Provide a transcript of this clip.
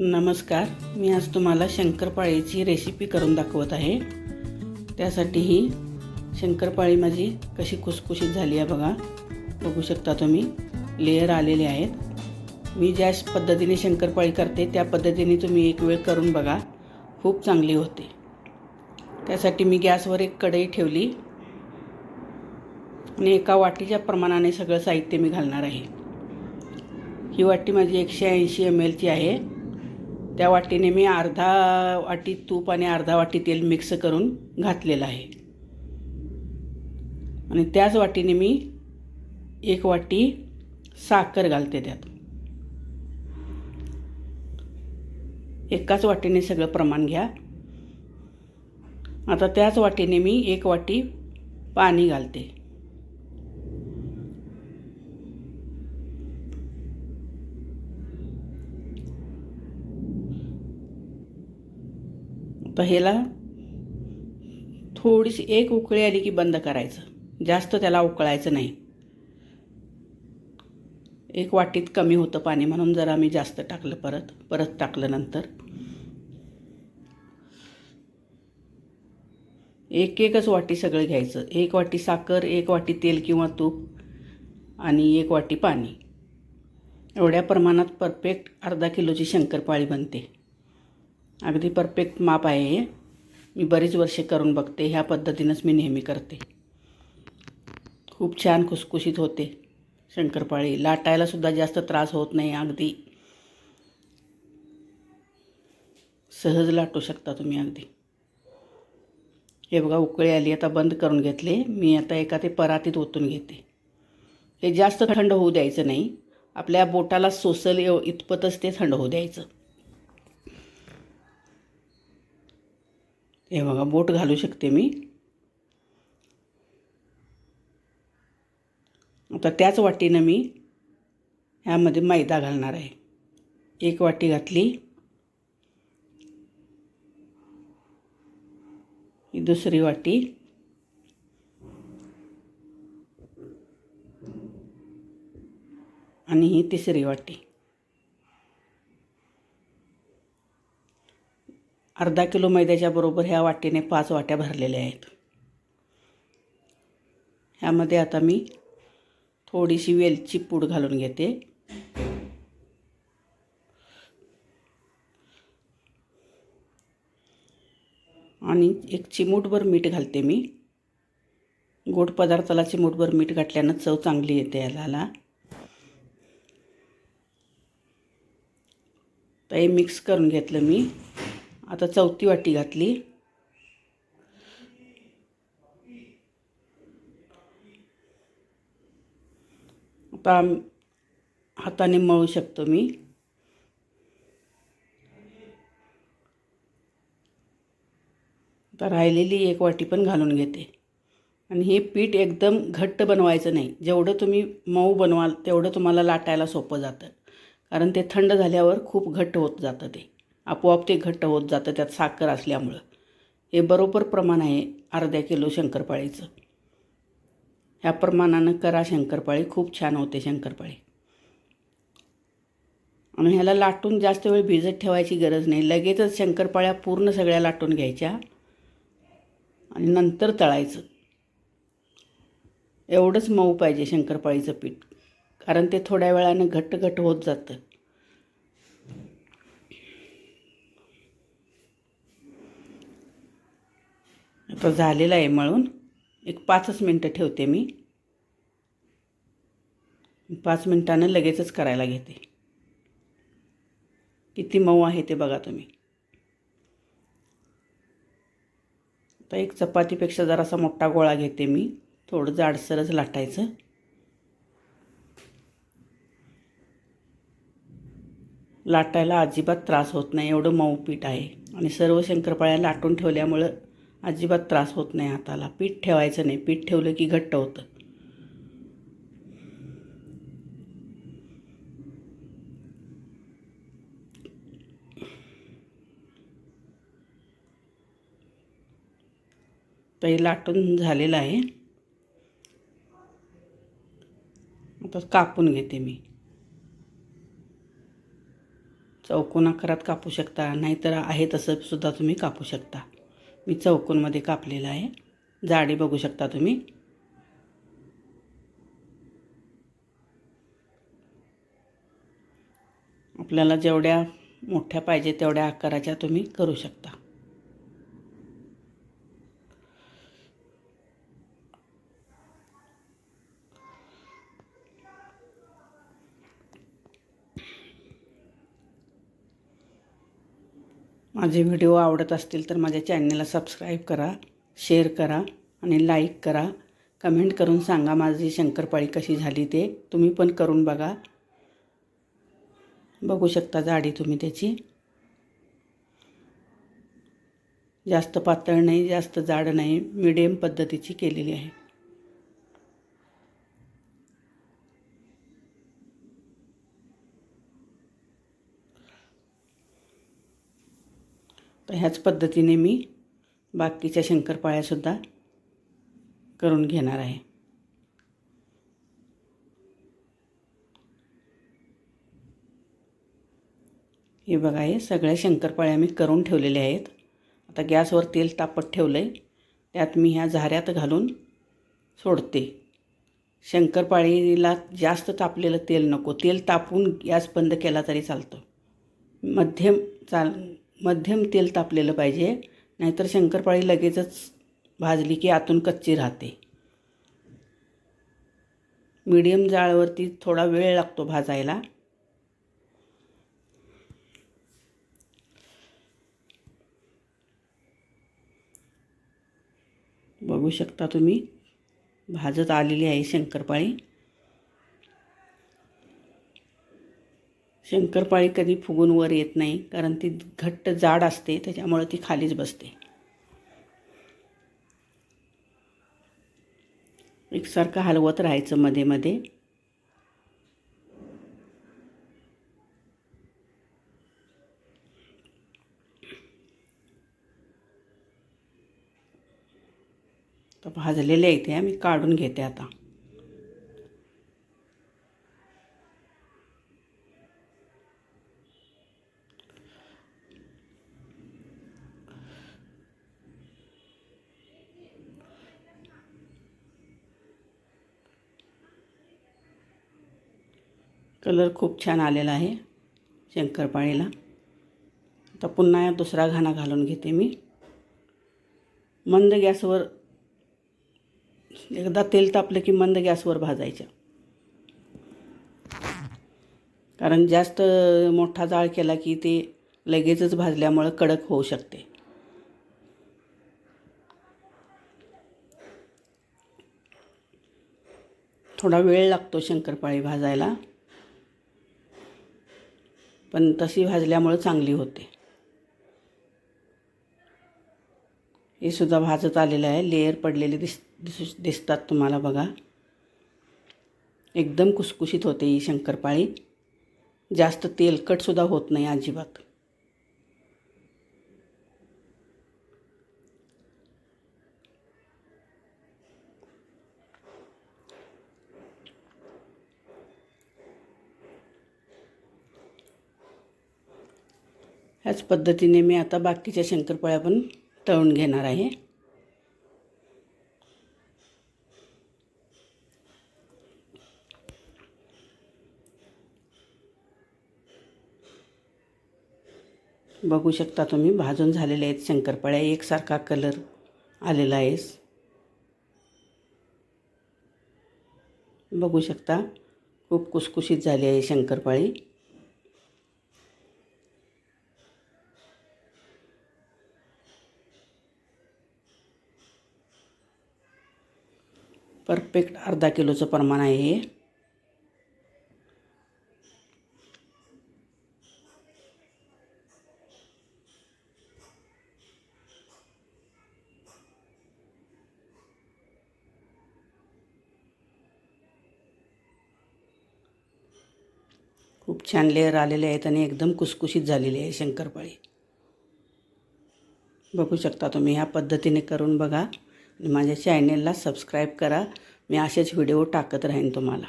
नमस्कार. मी आज तुम्हाला शंकरपाळीची रेसिपी करून दाखवत आहे. त्यासाठी ही शंकरपाळी माझी कशी खुसखुशीत झाली आहे बघा. बघू शकता तुम्ही लेयर आलेले आहेत. मी ज्या पद्धतीने शंकरपाळी करते त्या पद्धतीने तुम्ही एक वेळ करून बघा. खूप चांगली होते. त्यासाठी मी गॅसवर एक कढई ठेवली. आणि एका वाटीच्या प्रमाणाने सगळं साहित्य मी घालणार आहे. ही वाटी माझी एकशे ऐंशी एम एलची आहे. त्या वाटीने मी अर्धा वाटी तूप आणि अर्धा वाटी तेल मिक्स करून घातलेलं आहे. आणि त्याच वाटीने मी एक वाटी साखर घालते त्यात. एकाच वाटीने सगळं प्रमाण घ्या. आता त्याच वाटीने मी एक वाटी पाणी घालते. ह्याला थोडीशी एक उकळी आली की बंद करायचं. जास्त त्याला उकळायचं नाही. एक वाटीत कमी होतं पाणी म्हणून जरा मी जास्त टाकलं परत परत टाकलं नंतर. एक एकच वाटी सगळं घ्यायचं. एक वाटी साखर एक वाटी तेल किंवा तूप आणि एक वाटी पाणी. एवढ्या प्रमाणात परफेक्ट अर्धा किलोची शंकरपाळी बनते. अगदी परफेक्ट माप आहे हे. मी बरीच वर्षे करून बघते ह्या पद्धतीनंच मी नेहमी करते. खूप छान खुसखुशीत होते शंकरपाळी. लाटायलासुद्धा जास्त त्रास होत नाही अगदी. सहज लाटू शकता तुम्ही अगदी. हे बघा उकळी आली. आता बंद करून घेतले. मी आता एका ते परातीत ओतून घेते. हे जास्त थंड होऊ द्यायचं नाही. आपल्या बोटाला सोसल एव इतपतच ते थंड होऊ द्यायचं. हे बघा बोट घालू शकते मी. आता त्याच वाटीनं मी ह्यामध्ये मैदा घालणार आहे. एक वाटी घातली. ही दुसरी वाटी. आणि ही तिसरी वाटी. अर्धा किलो मैद्याच्या बरोबर ह्या वाटीने पाच वाट्या भरलेल्या आहेत. ह्यामध्ये आता मी थोडीशी वेलची पूड घालून घेते. आणि एक चिमूटभर मीठ घालते मी. गोड पदार्थाला चिमूटभर मीठ घातल्यानं चव चांगली येते याला. तर हे मिक्स करून घेतलं मी. आता चौथी वाटी घातली. आता हाताने मळू शकतो मी. आता राहिलेली एक वाटी पण घालून घेते. आणि हे पीठ एकदम घट्ट बनवायचं नाही. जेवढं तुम्ही मऊ बनवाल तेवढं तुम्हाला लाटायला सोपं जातं. कारण ते थंड झाल्यावर खूप घट्ट होत जातं ते. आपोआप ते घट्ट होत जातं त्यात साखर असल्यामुळं. हे बरोबर प्रमाण आहे अर्ध्या किलो शंकरपाळीचं. ह्या प्रमाणानं करा शंकरपाळी खूप छान होते शंकरपाळी. आणि ह्याला लाटून जास्त वेळ भिजत ठेवायची गरज नाही. लगेचच शंकरपाळ्या पूर्ण सगळ्या लाटून घ्यायच्या आणि नंतर तळायचं. एवढंच मऊ पाहिजे शंकरपाळीचं पीठ कारण ते थोड्या वेळानं घट्ट घट्ट होत जातं. आता झालेला आहे मळून. एक पाचच मिनटं ठेवते मी. पाच मिनटानं लगेचच करायला घेते. किती मऊ आहे ते बघा तुम्ही. आता एक चपातीपेक्षा जरासा मोठा गोळा घेते मी. थोडं जाडसरच लाटायचं. लाटायला अजिबात त्रास होत नाही. एवढं मऊ पीठ आहे. आणि सर्व शंकरपाळ्या लाटून ठेवल्यामुळं अजिबात त्रास होत नाही हाताला. पीठ ठेवायचं नाही. पीठ ठेवलं की घट्ट होतं. तर हे लाटून झालेलं आहे. आता कापून घेते मी. चौकोन आकारात कापू शकता नाहीतर आहे तसं सुद्धा तुम्ही कापू शकता. मी चौकोनमध्ये कापलेलं आहे. जाडी बघू शकता तुम्ही. आपल्याला जेवढ्या मोठ्या पाहिजे तेवढ्या आकाराच्या तुम्ही करू शकता. माझे व्हिडिओ आवडत असतील तर माझ्या चॅनलला सबस्क्राईब करा शेअर करा आणि लाईक करा. कमेंट करून सांगा माझी शंकरपाळी कशी झाली ते. तुम्ही पण करून बघा. बघू शकता जाडी तुम्ही त्याची. जास्त पातळ नाही जास्त जाड नाही. मिडियम पद्धतीची केलेली आहे. तर ह्याच पद्धतीने मी बाकीच्या शंकरपाळ्यासुद्धा करून घेणार आहे. हे बघा हे सगळ्या शंकरपाळ्या मी करून ठेवलेल्या आहेत. आता गॅसवर तेल तापत ठेवलं आहे त्यात मी ह्या झाऱ्यात घालून सोडते. शंकरपाळीला जास्त तापलेलं तेल नको. तेल तापून गॅस बंद केला तरी चालतं. मध्यम चाल मध्यम तेल तापलेलं पाहिजे. नाहीतर शंकरपाळी लगेचच भाजली की आतून कच्ची राहते. मीडियम जाळवरती थोडा वेळ लागतो भाजायला. बघू शकता तुम्ही. भाजत आलेली आहे शंकरपाळी. शंकरपाळी कधी फुगून वर येत नाही कारण ती घट्ट जाड असते त्याच्यामुळं ती खालीच बसते. एकसारखं हलवत राहायचं मध्ये मध्ये. तर भाजलेले आहेत मी काढून घेते आता. कलर खूप छान आलेला आहे शंकरपाळीला. आता पुन्हा दुसरा घाणा घालून घेते मी. मंद गॅसवर एकदा तेल तापलं की मंद गॅसवर भाजायचं. कारण जास्त मोठा जाळ केला की ते लगेचच भाजल्यामुळं कडक होऊ शकते. थोडा वेळ लागतो शंकरपाळी भाजायला. पण तशी भाजल्यामुळं चांगली होते. हे सुद्धा भाजत आलेलं आहे. लेअर पडलेले दिस दिसू दिसतात तुम्हाला बघा. एकदम कुसकुशीत होते ही शंकरपाळी. जास्त तेलकटसुद्धा होत नाही अजिबात. ह्याच पद्धतीने मी आता बाकीच्या शंकरपाळ्या पण तळून घेणार आहे. बघू शकता तुम्ही भाजून झालेले आहेत शंकरपाळ्या. एकसारखा कलर आलेला आहेस बघू शकता खूप कुसकुशीत झाली आहे शंकरपाळी. परफेक्ट अर्धा किलोचं प्रमाण आहे. हे खूप छान लेअर आलेले आहेत आणि एकदम कुसकुशीत झालेली आहे शंकरपाळी. बघू शकता तुम्ही ह्या पद्धतीने करून बघा. माझ्या चॅनेलला सबस्क्राईब करा. मी असेच व्हिडिओ टाकत राहीन तुम्हाला.